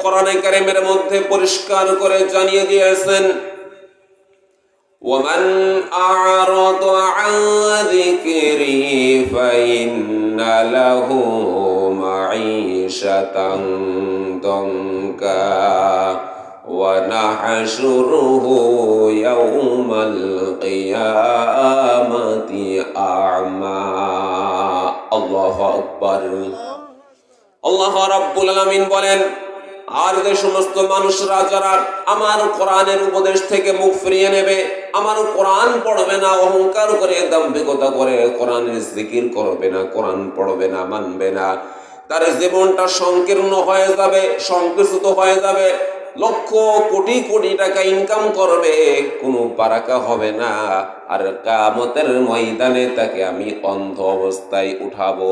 কোরআনে কারিমের মধ্যে পরিষ্কার করে জানিয়ে দিয়েছেন ومن أعرض عن ذكري فإن له معيشة ضنكا ونحشره يوم القيامة أعمى الله أكبر আল্লাহ রাব্বুল আলামিন বলেন আর যে সমস্ত মানুষরা যারা আমার কোরআনের উপদেশ থেকে মুখ ফিরিয়ে নেবে, আমার কোরআন পড়বে না, অহংকার করে, দাম্ভিকতা করে, কোরআনের জিকির করবে না, কোরআন পড়বে না, মানবে না। তার জীবনটা সংকীর্ণ হয়ে যাবে, সংকুচিত হয়ে যাবে, লক্ষ কোটি কোটি টাকা ইনকাম করবে, কোনো বারাকা হবে না। আর কামতের ময়দানে তাকে আমি অন্ধ অবস্থায় উঠাবো।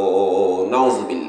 নাউজুবিল্লাহ।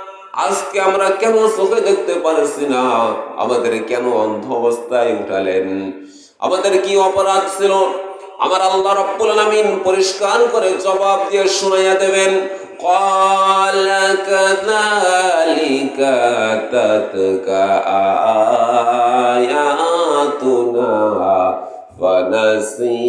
আজকে আমরা কেন চোখে দেখতে পারছি না আমাদের কেন অন্ধ অবস্থায় উঠালেন আমাদের কি অপরাধ ছিল আমার আল্লাহ রব্বুল আলামিন পরিষ্কার করে জবাব দিয়ে শোনাইয়া দেবেন قال كذلك أتتك آياتنا فنسيتها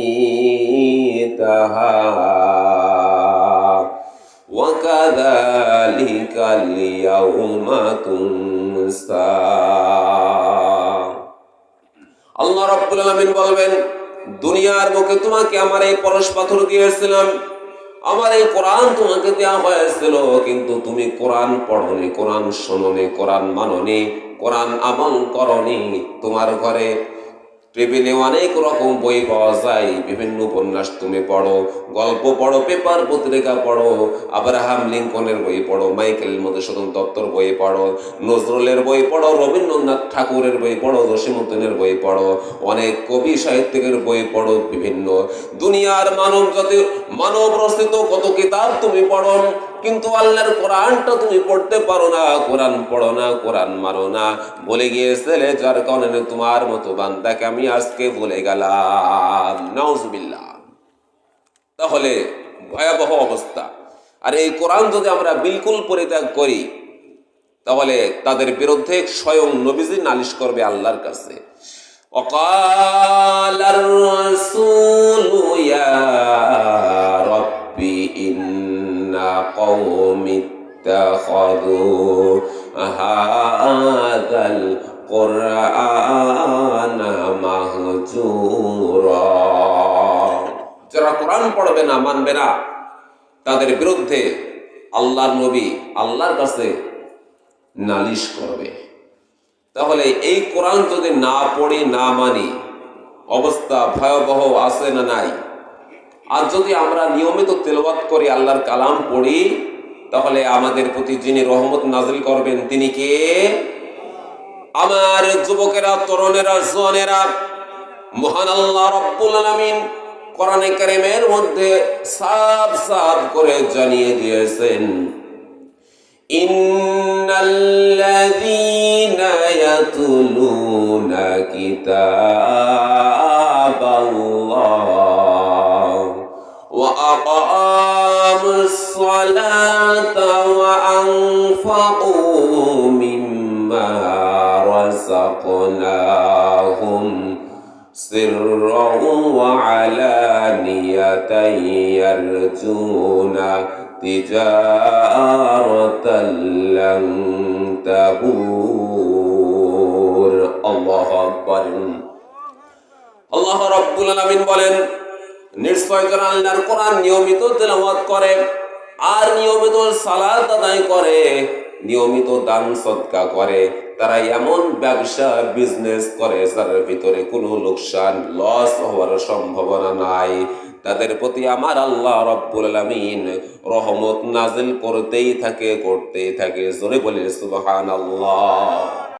وكذلك اليوم تنسى আল্লাহ রাব্বুল আলামিন বলবেন দুনিয়ার বুকে তোমাকে আমার এই পরশ পাথর দিয়েছিলাম আমার এই কোরআন তোমাকে দেওয়া হয়েছিল কিন্তু তুমি কোরআন পড়নি কোরআন শোনোনি কোরআন মাননি কোরআন আমল করনি তোমার ঘরে টেবিলে অনেক রকম বই পাওয়া যায়। বিভিন্ন উপন্যাস তুমি পড়ো, গল্প পড়ো, পেপার, পত্রিকা পড়ো, আব্রাহাম লিঙ্কনের বই পড়ো, মাইকেল মধুসূদন দত্তর বই পড়ো, নজরুলের বই পড়ো, রবীন্দ্রনাথ ঠাকুরের বই পড়ো জসীমুদ্দিনের বই পড়ো, অনেক কবি সাহিত্যিকের বই পড়ো, বিভিন্ন। দুনিয়ার মানব জাতি মানব রচিত কত কিতাব তুমি পড়ো কিন্তু আল্লাহর কোরআনটা তুমি পড়তে পারো না কোরআন পড়ো না কোরআন মারো না বলে গিয়েছিলে যার কারণে তোমার মতো বান্দাকে আমি আজকে বলে গেলাম নাউজুবিল্লাহ তাহলে ভয়াবহ অবস্থা আর এই কোরআন যদি আমরা বিলকুল পরিত্যাগ করি তাহলে তাদের বিরুদ্ধে স্বয়ং নবীজি নালিশ করবে আল্লাহর কাছে وقال الرسول يا رب إن قوم اتخذوا هذا القرآن مهجورا যারা কোরআন পড়বে না মানবে না তাদের বিরুদ্ধে আল্লাহর নবী আল্লাহর কাছে নালিশ করবে তাহলে এই কোরআন যদি না পড়ি না মানি অবস্থা ভয়াবহ আছে না নাই আর যদি আমরা নিয়মিত তেলবাদ করে, আল্লাহর কালাম পড়ি, তাহলে আমাদের প্রতি যিনি রহমত নাজিল করবেন, তিনি কে? আমার যুবকেরা, তরুণেরা জনেরা মহান আল্লাহ রব্বুল আলামিন কোরআনে কারিমের মধ্যে সাফ সাফ করে জানিয়ে দিয়েছেন, ইন্নাল্লাযীনা ইয়াতুলুনা কিতাব। رزقناهم سرا وعلانية يرجون تجارة لن تبور الله أكبر আল্লাহ রব্বুল আলামিন বলেন নিশ্চয় যারা আল্লাহর কোরআন নিয়মিত তেলাওয়াত করে আর নিয়মিত সালাত আদায় করে, নিয়মিত দান সৎকা করে। তারা এমন ব্যবসা বিজনেস করে, যার ভিতরে কোনো লোকসান লস হওয়ার সম্ভাবনা নাই। তাদের প্রতি আমার আল্লাহ রব্বুল আলামিন রহমত নাজিল করতেই থাকে করতেই থাকে। জোরে বলে সুবহানাল্লাহ।